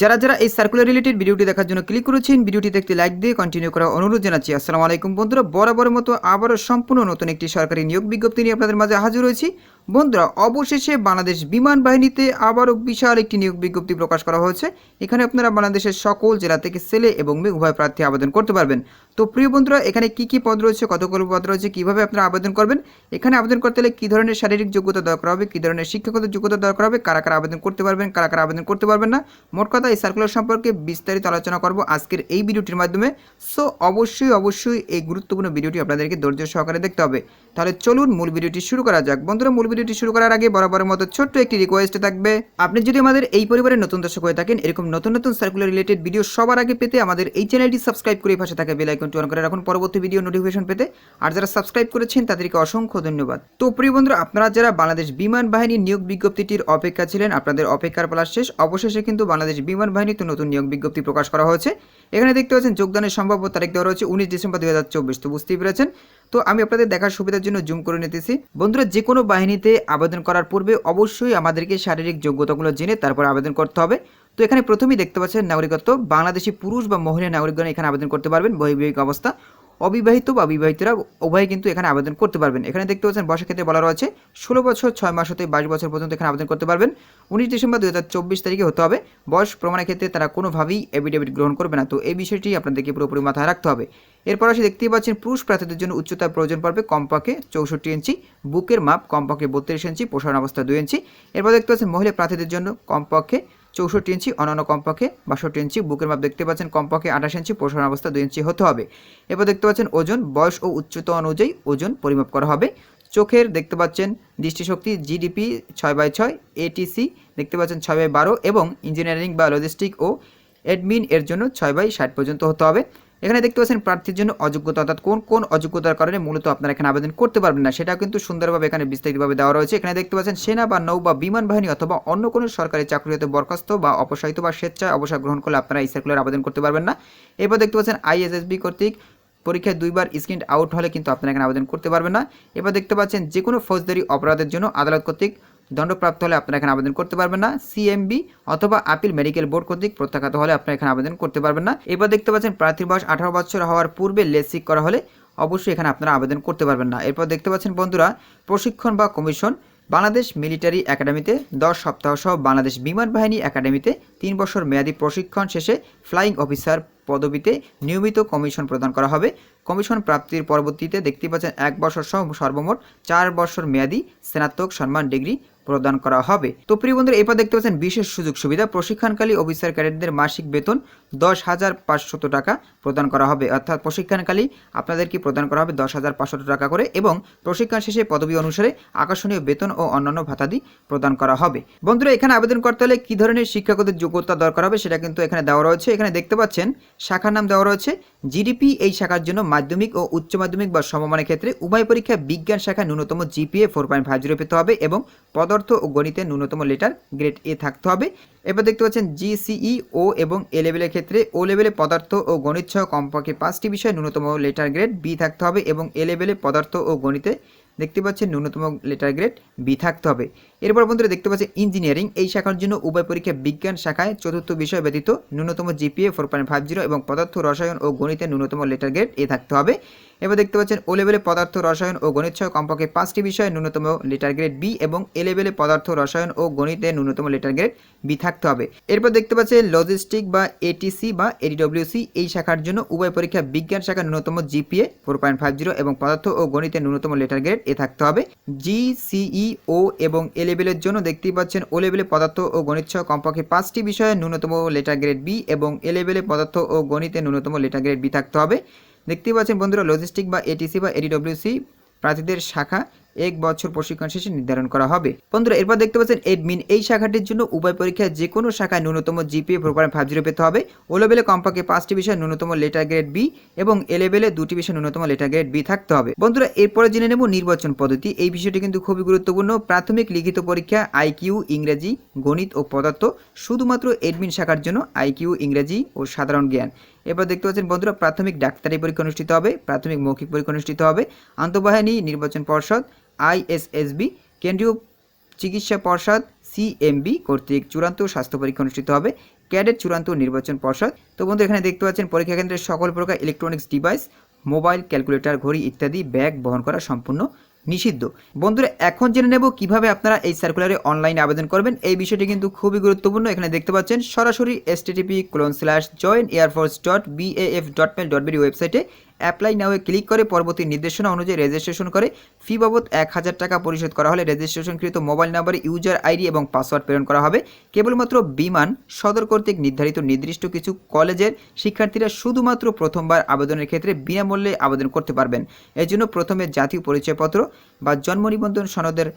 যারা যারা এই সার্কুলার রিলেটেড ভিডিওটি দেখার জন্য ক্লিক করেছেন ভিডিওটি দেখতে লাইক দিয়ে কন্টিনিউ করার অনুরোধ জানাচ্ছি। আসসালামু আলাইকুম বন্ধুরা বরাবর মতো আবারও সম্পূর্ণ নতুন একটি সরকারি নিয়োগ বিজ্ঞপ্তি নিয়ে আপনাদের মাঝে হাজির হয়েছি। বন্ধুরা, অবশেষে বাংলাদেশ বিমান বাহিনীতে আবারও বিশাল একটি নিয়োগ বিজ্ঞপ্তি প্রকাশ করা হয়েছে। এখানে আপনারা বাংলাদেশের সকল জেলা থেকে ছেলে এবং মেয়ে উভয় প্রার্থী আবেদন করতে পারবেন। তো প্রিয় বন্ধুরা, এখানে কি কি পদ রয়েছে, কতগুলো পদ রয়েছে, কীভাবে আপনারা আবেদন করবেন? এখানে আবেদন করতে হলে কী ধরনের শারীরিক যোগ্যতা দরকার হবে, কী ধরনের শিক্ষাগত যোগ্যতা দরকার হবে, কারা কারা আবেদন করতে পারবেন, কারা কারা আবেদন করতে পারবেন না, মোট কথা এই সার্কুলার সম্পর্কে বিস্তারিত আলোচনা করব আজকের এই ভিডিওটির মাধ্যমে। সো অবশ্যই অবশ্যই এই গুরুত্বপূর্ণ ভিডিওটি আপনাদেরকে ধৈর্য সহকারে দেখতে হবে। তাহলে চলুন মূল ভিডিওটি শুরু করা যাক। বন্ধুরা, মূল ভিডিওটি শুরু করার আগে বরাবরের মতো ছোট্ট একটি রিকোয়েস্ট থাকবে। আপনি যদি আমাদের এই পরিবারের নতুন দর্শক হয়ে থাকেন, এরকম নতুন নতুন সার্কুলার রিলেটেড ভিডিও সবার আগে পেতে আমাদের এই চ্যানেলটি সাবস্ক্রাইব করে পাশে থাকা বেল অন করে রাখুন। পরবর্তী ভিডিও নোটিফিকেশন পেতে আর যারা সাবস্ক্রাইব করেছেন, তাদেরকে অসংখ্য ধন্যবাদ। তো প্রিয় বন্ধুরা, আপনারা যারা বাংলাদেশ বিমান বাহিনী নিয়োগ বিজ্ঞপ্তিটির অপেক্ষা ছিলেন, আপনাদের অপেক্ষার পালা শেষ। অবশেষে কিন্তু বাংলাদেশ বিমান বাহিনীতে নতুন নিয়োগ বিজ্ঞপ্তি প্রকাশ করা হয়েছে। এখানে দেখতে পাচ্ছেন, যোগদানের সম্ভাব্য তারিখ দেওয়া রয়েছে উনিশ ডিসেম্বর দুই হাজার চব্বিশ। তো বুঝতেই পেরেছেন তো আমি আপনাদের দেখার সুবিধার জন্য জুম করে নিতেছি। বন্ধুরা যে কোনো বাহিনীতে আবেদন করার পূর্বে অবশ্যই আমাদেরকে শারীরিক যোগ্যতাগুলো জেনে তারপর আবেদন করতে হবে। তো এখানে প্রথমেই দেখতে পাচ্ছেন নাগরিকত্ব। বাংলাদেশি পুরুষ বা মহিলা নাগরিকগণ এখানে আবেদন করতে পারবেন। বৈবাহিক অবস্থা। অবিবাহিত বা বিবাহিতরা উভয় কিন্তু এখানে আবেদন করতে পারবেন। এখানে দেখতে পাচ্ছেন, বয়সের ক্ষেত্রে বলা রয়েছে, ষোলো বছর, ছয় মাস হতে বাইশ বছর পর্যন্ত এখানে আবেদন করতে পারবেন। উনিশ ডিসেম্বর দু হাজার চব্বিশ তারিখে হতে হবে। বয়স প্রমাণের ক্ষেত্রে তারা কোনোভাবেই এফিডেভিট গ্রহণ করবে না। তো এই বিষয়টি আপনাদেরকে পুরোপুরি মাথায় রাখতে হবে। এরপর আসে দেখতেই পাচ্ছেন, পুরুষ প্রার্থীদের জন্য উচ্চতার প্রয়োজন পড়বে কমপক্ষে চৌষট্টি ইঞ্চি। বুকের মাপ কমপক্ষে বত্রিশ ইঞ্চি প্রসারণ অবস্থা দুই ইঞ্চি। এরপর দেখতে পাচ্ছেন, মহিলা প্রার্থীদের জন্য কমপক্ষে চৌষট্টি ইঞ্চি অন্যান্য কমপক্ষে বাষট্টি ইঞ্চি, বুকের মাপ দেখতে পাচ্ছেন কমপক্ষে আঠাশ ইঞ্চি, প্রসারণ অবস্থা দুই ইঞ্চি হতে হবে। এরপর দেখতে পাচ্ছেন ওজন, বয়স ও উচ্চতা অনুযায়ী ওজন পরিমাপ করা হবে। চোখের দেখতে পাচ্ছেন দৃষ্টিশক্তি, জিডিপি ছয় বাই ছয়, এটিসি দেখতে পাচ্ছেন ছয় বাই বারো এবং ইঞ্জিনিয়ারিং বা লজিস্টিক ও অ্যাডমিন এর জন্য ছয় বাই ষাট পর্যন্ত হতে হবে। এখানে দেখতে পাচ্ছেন প্রার্থীর জন্য অযোগ্যতা, অর্থাৎ কোন কোন অযোগ্যতার কারণে মূলত আপনারা এখানে আবেদন করতে পারবেন না সেটা কিন্তু সুন্দরভাবে এখানে বিস্তারিতভাবে দেওয়া রয়েছে। এখানে দেখতে পাচ্ছেন সেনা বা নৌ বা বিমান বাহিনী অথবা অন্য কোনো সরকারি চাকরি হতে বরখাস্ত বা অপসারিত বা স্বেচ্ছায় অবসর গ্রহণ করলে আপনারা এই সার্কুলার আবেদন করতে পারবেন না। এরপর দেখতে পাচ্ছেন আইএসএসবি কর্তৃক পরীক্ষায় দুইবার স্ক্রিন আউট হলে কিন্তু আপনারা এখানে আবেদন করতে পারবেন না। এবার দেখতে পাচ্ছেন যে কোনো ফৌজদারি অপরাধের জন্য আদালত কর্তৃক দণ্ডপ্রাপ্ত হলে আপনারা এখানে আবেদন করতে পারবেন না। সিএমবি অথবা আপিল মেডিকেল বোর্ড কর্তৃক প্রত্যাখ্যাত হলে আপনারা এখানে আবেদন করতে পারবেন না। এবার দেখতে পাচ্ছেন, প্রার্থীর বয়স আঠারো বছর হওয়ার পূর্বে লেসিক করা হলে অবশ্যই এখানে আপনারা আবেদন করতে পারবেন না। এরপর দেখতে পাচ্ছেন, বন্ধুরা, প্রশিক্ষণ বা কমিশন, বাংলাদেশ মিলিটারি একাডেমিতে দশ সপ্তাহ সহ বাংলাদেশ বিমান বাহিনী একাডেমিতে তিন বছর মেয়াদী প্রশিক্ষণ শেষে ফ্লাইং অফিসার পদবিতে নিয়মিত কমিশন প্রদান করা হবে। কমিশন প্রাপ্তির পরবর্তীতে দেখতে পাচ্ছেন, এক বছর সহ সর্বমোট চার বছর মেয়াদী স্নাতক সম্মান ডিগ্রি প্রদান করা হবে। তো প্রিয় বন্ধুরা, এরপর দেখতে পাচ্ছেন বিশেষ সুযোগ সুবিধা। প্রশিক্ষণকালী অফিসার ক্যাডেটদের মাসিক বেতন দশ হাজার পাঁচশত টাকা প্রদান করা হবে। অর্থাৎ প্রশিক্ষণকালী আপনাদেরকে প্রদান করা হবে দশ হাজার পাঁচশত টাকা করে এবং প্রশিক্ষণ শেষে পদবি অনুসারে আকর্ষণীয় বেতন ও অন্যান্য ভাতাদি প্রদান করা হবে। বন্ধুরা, এখানে আবেদন করতে হলে কী ধরনের শিক্ষাগত যোগ্যতা দরকার হবে সেটা কিন্তু এখানে দেওয়া রয়েছে। এখানে দেখতে পাচ্ছেন শাখার নাম দেওয়া রয়েছে। জিডিপি এই শাখার জন্য মাধ্যমিক ও উচ্চ মাধ্যমিক বা সমমানের ক্ষেত্রে উভয় পরীক্ষা বিজ্ঞান শাখায় ন্যূনতম GPA four point five zero পেতে হবে এবং পদার্থ ও গণিতে ন্যূনতম লেটার গ্রেড এ থাকতে হবে। এবার দেখতে পাচ্ছেন জিসিই ও এবং এ লেভেলের ক্ষেত্রে ও লেভেলে পদার্থ ও গণিত সহ কমপক্ষে পাঁচটি বিষয়ে ন্যূনতম লেটার গ্রেড বি থাকতে হবে এবং এ লেভেলে পদার্থ ও গণিতে দেখতে পাচ্ছেন ন্যূনতম লেটার গ্রেড বি থাকতে হবে। এরপর বন্ধুরা দেখতে পাচ্ছেন ইঞ্জিনিয়ারিং এই শাখার জন্য উভয় পরীক্ষা বিজ্ঞান শাখায় চতুর্থ বিষয় ব্যতীত ন্যূনতম GPA four point five zero এবং পদার্থ রসায়ন ও গণিতে ন্যূনতম লেটার গ্রেড এ থাকতে হবে। এবার দেখতে পাচ্ছেন ও লেভেলে পদার্থ রসায়ন ও গণিত সহ কমপক্ষে পাঁচটি বিষয়ে ন্যূনতম লেটার গ্রেড বি এবং এ লেভেলে পদার্থ রসায়ন ও গণিতে ন্যূনতম লেটার গ্রেড বি থাকতে হবে। এরপর দেখতে পাচ্ছেন লজিস্টিক বা এটিসি বা এডিডব্লিউসি এই শাখার জন্য উভয় পরীক্ষা বিজ্ঞান শাখার ন্যূনতম GPA four point five zero এবং পদার্থ ও গণিতে ন্যূনতম লেটার গ্রেড এ থাকতে হবে। জিসিই ও এবং এ লেভেলের জন্য দেখতেই পাচ্ছেন ও লেভেলে পদার্থ ও গণিত সহ কমপক্ষে পাঁচটি বিষয়ে ন্যূনতম লেটার গ্রেড বি এবং এ লেভেলে পদার্থ ও গণিতে ন্যূনতম লেটার গ্রেড বি থাকতে হবে। দেখতেই পাচ্ছেন বন্ধুরা লজিস্টিক বা এটিসি বা এডিডব্লিউসি প্রার্থীদের শাখা এক বছর প্রশিক্ষণ শেষে নির্ধারণ করা হবে। বন্ধুরা, এরপর দেখতে পাচ্ছেন এডমিন। এই শাখাটির জন্য উভয় পরীক্ষায় যে কোনো শাখায় ন্যূনতম জিপিএ পয়েন্ট ফাইভ জিরো পেতে হবে। ও লেভেলে কমপক্ষে পাঁচটি বিষয়ে ন্যূনতম লেটার গ্রেড বি এবং এ লেভেলে দুটি বিষয়ে ন্যূনতম লেটার গ্রেড বি থাকতে হবে। বন্ধুরা, এরপরে জেনে নেব নির্বাচন পদ্ধতি। এই বিষয়টি কিন্তু খুবই গুরুত্বপূর্ণ। প্রাথমিক লিখিত পরীক্ষা আইকিউ ইংরেজি, গণিত ও পদার্থ শুধুমাত্র এডমিন শাখার জন্য আইকিউ ইংরেজি ও সাধারণ জ্ঞান। এবার দেখতে পাচ্ছেন বন্ধুরা, প্রাথমিক ডাক্তারি পরীক্ষা অনুষ্ঠিত হবে, প্রাথমিক মৌখিক পরীক্ষা অনুষ্ঠিত হবে। আন্তঃবাহিনী নির্বাচন পর্ষদ আইএসএসবি, কেন্দ্রীয় চিকিৎসা পর্ষদ, সিএমবি কর্তৃক চূড়ান্ত স্বাস্থ্য পরীক্ষা অনুষ্ঠিত হবে। ক্যাডেট চূড়ান্ত নির্বাচন পর্ষদ। তো বন্ধু, এখানে দেখতে পাচ্ছেন, পরীক্ষা কেন্দ্রের সকল প্রকার ইলেকট্রনিক্স ডিভাইস মোবাইল ক্যালকুলেটর ঘড়ি ইত্যাদি ব্যাগ বহন করা সম্পূর্ণ নিষিদ্ধ। বন্ধুরা, এখন জেনে নেব কীভাবে আপনারা এই সার্কুলারে অনলাইনে আবেদন করবেন। এই বিষয়টি কিন্তু খুবই গুরুত্বপূর্ণ। এখানে দেখতে পাচ্ছেন, সরাসরি S TTP colon slash join air force dot BAF dot mail dot BD ওয়েবসাইটে অ্যাপ্লাই নাও ক্লিক করে পরবর্তী নির্দেশনা অনুযায়ী রেজিস্ট্রেশন করে। ফি বাবদ এক হাজার টাকা পরিশোধ করা হলে রেজিস্ট্রেশনকৃত মোবাইল নাম্বারে ইউজার আইডি এবং পাসওয়ার্ড প্রেরণ করা হবে। কেবলমাত্র বিমান, সদর কর্তৃক নির্ধারিত নির্দিষ্ট কিছু কলেজের শিক্ষার্থীরা শুধুমাত্র প্রথমবার আবেদনের ক্ষেত্রে বিনামূল্যে আবেদন করতে পারবেন। এর জন্য প্রথমে জাতীয় পরিচয়পত্র বা জন্ম নিবন্ধন সনদের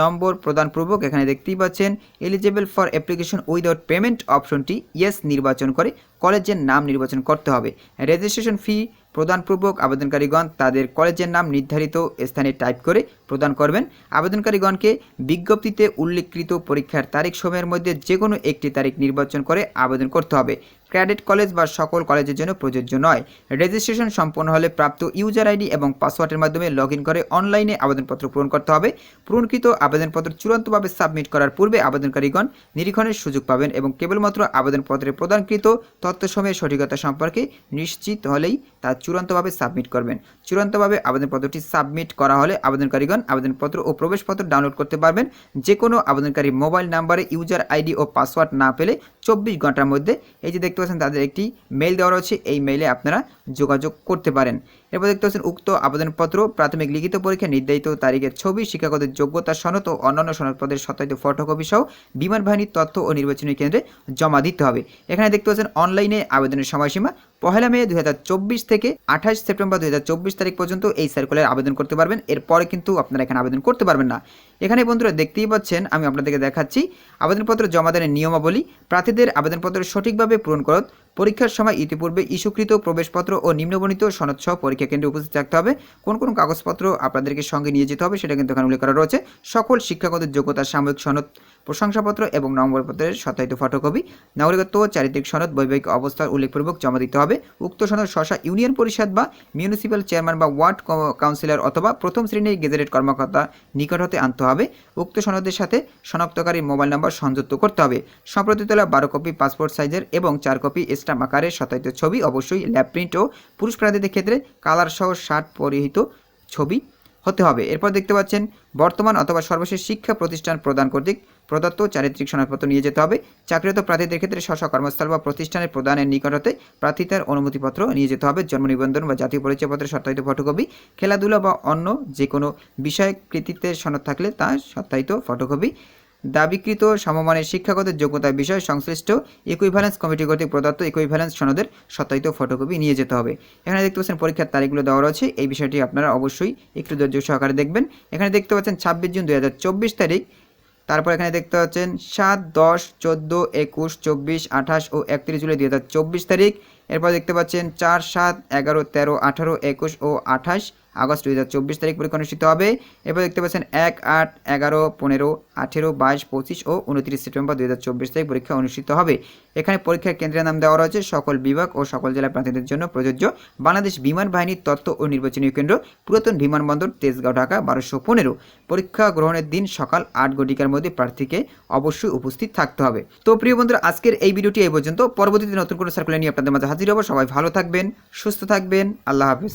নম্বর প্রদানপূর্বক এখানে দেখতেই পাচ্ছেন eligible for application without payment অপশনটি ইয়েস নির্বাচন করে, কলেজের নাম নির্বাচন করতে হবে। রেজিস্ট্রেশন ফি প্রদানপূর্বক আবেদনকারীগণ তাদের কলেজের নাম নির্ধারিত স্থানে টাইপ করে প্রদান করবেন। আবেদনকারীগণকে বিজ্ঞপ্তিতে উল্লেখকৃত পরীক্ষার তারিখ সময়ের মধ্যে যে কোনো একটি তারিখ নির্বাচন করে আবেদন করতে হবে। ক্রেডিট কলেজ বা সকল কলেজের জন্য প্রযোজ্য নয়। রেজিস্ট্রেশন সম্পন্ন হলে প্রাপ্ত ইউজার আইডি এবং পাসওয়ার্ডের মাধ্যমে লগ করে অনলাইনে আবেদনপত্র পূরণ করতে হবে। পূরণকৃত আবেদনপত্র চূড়ান্তভাবে সাবমিট করার পূর্বে আবেদনকারীগণ নিরীক্ষণের সুযোগ পাবেন এবং কেবলমাত্র আবেদনপত্রে প্রদানকৃত তথ্য তথ্যসমূহের সঠিকতা সম্পর্কে নিশ্চিত হলেই তা চূড়ান্তভাবে সাবমিট করবেন। চূড়ান্তভাবে আবেদনপত্রটি সাবমিট করা হলে আবেদনকারীগণ আবেদনপত্র ও প্রবেশপত্র ডাউনলোড করতে পারবেন। যে কোনো আবেদনকারী মোবাইল নাম্বারে ইউজার আইডি ও পাসওয়ার্ড না পেলে চব্বিশ ঘণ্টার মধ্যে, এই যে দেখতে পাচ্ছেন তাদের একটি মেইল দেওয়া রয়েছে, এই মেইলে আপনারা যোগাযোগ করতে পারেন। এরপর দেখতে পাচ্ছেন উক্ত আবেদনপত্র প্রাথমিক লিখিত পরীক্ষা নির্ধারিত তারিখের ছবি, শিক্ষাগত যোগ্যতা সনদ ও অন্যান্য সনদপত্রের সত্যায়িত ফটোকপি সহ বিমান বাহিনীর তথ্য ও নির্বাচনী কেন্দ্রে জমা দিতে হবে। এখানে দেখতে পাচ্ছেন অনলাইনে আবেদনের সময়সীমা। পহেলা মে দুই হাজার চব্বিশ থেকে আঠাশ সেপ্টেম্বর দুই হাজার চব্বিশ তারিখ পর্যন্ত এই সার্কুলার আবেদন করতে পারবেন। এরপরে কিন্তু আপনারা এখানে আবেদন করতে পারবেন না। এখানে বন্ধুরা দেখতেই পাচ্ছেন, আমি আপনাদেরকে দেখাচ্ছি আবেদনপত্র জমা দানের নিয়মাবলী। প্রার্থীদের আবেদনপত্র সঠিকভাবে পূরণ করত। পরীক্ষার সময় ইতিপূর্বে ইস্যুকৃত প্রবেশপত্র ও নিম্নবণিত সনদসহ পরীক্ষা কেন্দ্রে উপস্থিত থাকতে হবে। কোন কোন কাগজপত্র আপনাদেরকে সঙ্গে নিয়ে যেতে হবে সেটা কিন্তু এখানে উল্লেখ করা রয়েছে। সকল শিক্ষাগত যোগ্যতা সাময়িক সনদ। প্রশংসাপত্র এবং নম্বরপত্রের সত্যায়িত ফটোকপি, নাগরিকত্ব চারিত্রিক সনদ, বৈবাহিক অবস্থার উল্লেখপূর্বক জমা দিতে হবে। উক্ত সনদ শশা ইউনিয়ন পরিষদ বা মিউনিসিপ্যাল চেয়ারম্যান বা ওয়ার্ড কাউন্সিলর অথবা প্রথম শ্রেণির গেজেটেড কর্মকর্তা নিকট হতে আনতে হবে। উক্ত সনদের সাথে শনাক্তকারী মোবাইল নম্বর সংযুক্ত করতে হবে। সম্প্রতি তোলা বারো কপি পাসপোর্ট সাইজের এবং চার কপি স্টাম্প আকারে সত্যায়িত ছবি, অবশ্যই ল্যাব প্রিন্ট ও পুরুষ প্রার্থীদের ক্ষেত্রে কালার সহ শার্ট পরিহিত ছবি হতে হবে। এরপর দেখতে পাচ্ছেন, বর্তমান অথবা সর্বশেষ শিক্ষা প্রতিষ্ঠান প্রদান কর্তৃক প্রদত্ত চারিত্রিক সনদপত্র নিয়ে যেতে হবে। চাকরিরত প্রার্থীদের ক্ষেত্রে স্ব কর্মস্থল বা প্রতিষ্ঠানের প্রদানের নিকট হতে অনুমতিপত্র নিয়ে যেতে হবে। জন্ম নিবন্ধন বা জাতীয় পরিচয়পত্রের সত্যায়িত ফটোকপি, খেলাধুলা বা অন্য যে কোনো বিষয় কৃতিত্বের সনদ থাকলে তা সত্যায়িত ফটোকপি। দাবিকৃত সমমানের শিক্ষাগত যোগ্যতার বিষয় সংশ্লিষ্ট ইকুইভ্যালেন্স কমিটি কর্তৃক প্রদত্ত ইকুইভ্যালেন্স সনদের সত্যায়িত ফটোকপি নিয়ে যেতে হবে। এখানে দেখতে পাচ্ছেন পরীক্ষার তারিখগুলো দেওয়া রয়েছে। এই বিষয়টি আপনারা অবশ্যই একটু ধৈর্য সহকারে দেখবেন। এখানে দেখতে পাচ্ছেন ছাব্বিশ জুন দু হাজার চব্বিশ তারিখ। তারপর এখানে দেখতে পাচ্ছেন সাত দশ চোদ্দ একুশ চব্বিশ আঠাশ ও একত্রিশ জুলাই দুই হাজার চব্বিশ তারিখ। এরপর দেখতে পাচ্ছেন চার, সাত, এগারো, তেরো, আঠারো, একুশ ও আঠাশ আগস্ট দুই চব্বিশ তারিখ পরীক্ষা অনুষ্ঠিত হবে। এরপর দেখতে পাচ্ছেন এক, আট, এগারো, পনেরো, আঠেরো, বাইশ, পঁচিশ ও উনত্রিশ সেপ্টেম্বর দুই চব্বিশ তারিখ পরীক্ষা অনুষ্ঠিত হবে। এখানে পরীক্ষার কেন্দ্রের নাম দেওয়া রয়েছে সকল বিভাগ ও সকল জেলা প্রার্থীদের জন্য প্রযোজ্য বাংলাদেশ বিমান বাহিনীর তথ্য ও নির্বাচনী কেন্দ্র, পুরাতন বিমানবন্দর, তেজগাঁও, ঢাকা, বারোশো পনেরো। পরীক্ষা গ্রহণের দিন সকাল আট ঘটিকার মধ্যে প্রার্থীকে অবশ্যই উপস্থিত থাকতে হবে। তো প্রিয় বন্ধুরা, আজকের এই ভিডিওটি এই পর্যন্ত। পরবর্তীতে নতুন কোনো সার্কুলার নিয়ে আপনাদের মাঝে হাজির হব। সবাই ভালো থাকবেন সুস্থ থাকবেন। আল্লাহ হাফিজ।